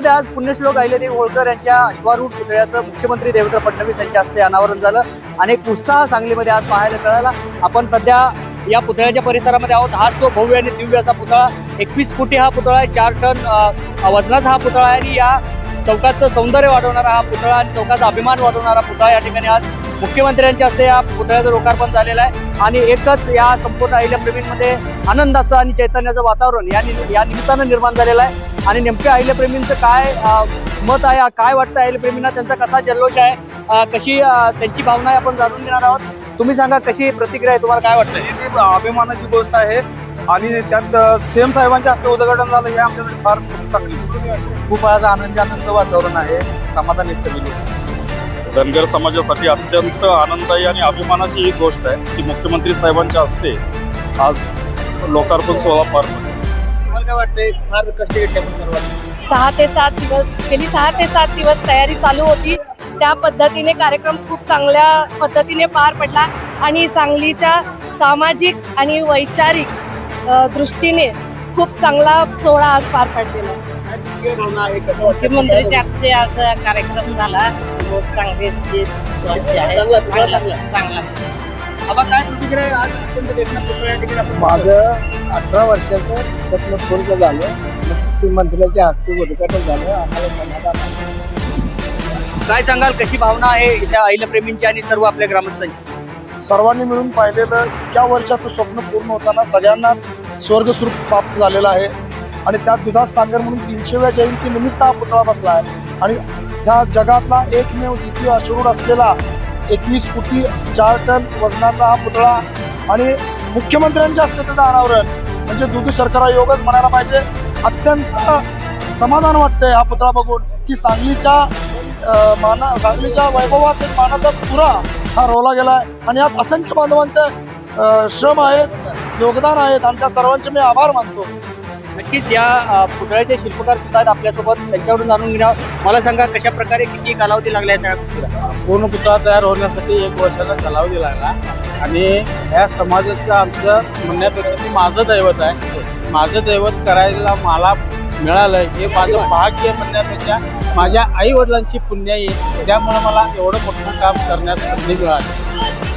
सांगलीमध्ये आज पुण्यश्लोक अहिल्यादेवी होळकर यांच्या अश्वारूढ पुतळ्याचं मुख्यमंत्री देवेंद्र फडणवीस यांच्या हस्ते अनावरण झालं. अनेक उत्साह सांगलीमध्ये आज पाहायला मिळाला. आपण सध्या या पुतळ्याच्या परिसरामध्ये आहोत. हाच तो भव्य आणि दिव्य असा पुतळा. एकवीस फुटी हा पुतळा आहे. चार टन वजनाचा हा पुतळा आहे. आणि या चौकाचं सौंदर्य वाढवणारा हा पुतळा आणि चौकाचा अभिमान वाढवणारा पुतळा या ठिकाणी आज मुख्यमंत्र्यांच्या हस्ते या पुतळ्याचं लोकार्पण झालेलं आहे. आणि एकच या संपूर्ण अहिल्याप्रेमींमध्ये आनंदाचं आणि चैतन्याचं वातावरण या नि- या निमित्तानं निर्माण झालेलं आहे. आणि नेमक्या अहिल्याप्रेमींचं काय मत आहे काय वाटतं अहिल्याप्रेमींना त्यांचा कसा जल्लोष आहे कशी त्यांची भावना आहे आपण जाणून घेणार आहोत. तुम्ही सांगा कशी प्रतिक्रिया आहे तुम्हाला काय वाटतं? ही ती अभिमानाची गोष्ट आहे आणि त्यात सेम साहेबांच्या हस्ते उद्घाटन झालं हे आमच्यासाठी फार चांगली खूप आज आनंदी आनंद वातावरण आहे. समाधानीच सगळी धनगर समाजासाठी अत्यंत आनंददायी आणि अभिमानाची ही गोष्ट आहे की मुख्यमंत्री साहेबांच्या हस्ते आज लोकार्पण सोहळा पार पडला. तुम्हाला काय वाटतंय? फार कष्ट घेतले आपण सर्वांनी. सहा ते सात दिवस गेली सहा ते सात दिवस तयारी चालू होती. त्या पद्धतीने कार्यक्रम खूप चांगल्या पद्धतीने पार पडला आणि सांगलीच्या सामाजिक आणि वैचारिक दृष्टीने खूप चांगला सोहळा आज पार पडलेला? मुख्यमंत्रीचे आजचे आज कार्यक्रम झाला. बहुत चांगले आहे. चांगला, चांगला, चांगला चांगला. आबा काय आपण माझं अठरा वर्षाचं स्वप्न पूर्ण झालं. मुख्यमंत्र्याच्या हस्ते उद्घाटन झालं. आम्हाला समाधान. काय सांगाल? कशी भावना आहे त्या अहिल्याप्रेमींची आणि सर्व आपल्या ग्रामस्थांची? सर्वांनी मिळून पाहिलेलं इतक्या वर्षाचं स्वप्न पूर्ण होताना सगळ्यांनाच स्वर्गस्वरूप प्राप्त झालेलं आहे. आणि त्यात दुधात सागर म्हणून तीनशेव्या जयंती निमित्त हा पुतळा बसला आहे. आणि ह्या जगातला एकमेव द्वितीय अश्रूढ असलेला एकवीस फुटी चार टन वजनाचा हा पुतळा आणि मुख्यमंत्र्यांच्या हस्ते त्याचं अनावरण म्हणजे दुधी सरकार योगच म्हणायला पाहिजे. अत्यंत समाधान वाटतंय हा पुतळा बघून की सांगलीच्या माना सांगलीच्या वैभवात एक मानाचा तुरा हा रोवला गेलाय. आणि यात असंख्य बांधवांचे श्रम आहेत. योगदान आहेत. आणि त्या सर्वांचे मी आभार मानतो. नक्कीच या पुतळ्याचे शिल्पकार सुद्धा आहेत आपल्यासोबत. त्यांच्याकडून जाणून घेणार मला सांगा कशा प्रकारे किती कालावधी लागला या सगळ्या गोष्टीला? पूर्ण पुतळा तयार होण्यासाठी एक वर्षाचा कालावधी लागला. आणि ह्या समाजाचं आमचं म्हणण्यापेक्षा ते माझं दैवत आहे. माझं दैवत करायला मला मिळालं हे माझं भाग्य म्हणण्यापेक्षा माझ्या आई वडिलांची पुण्याई त्यामुळे मला एवढं मोठं काम करण्यास संधी मिळाली.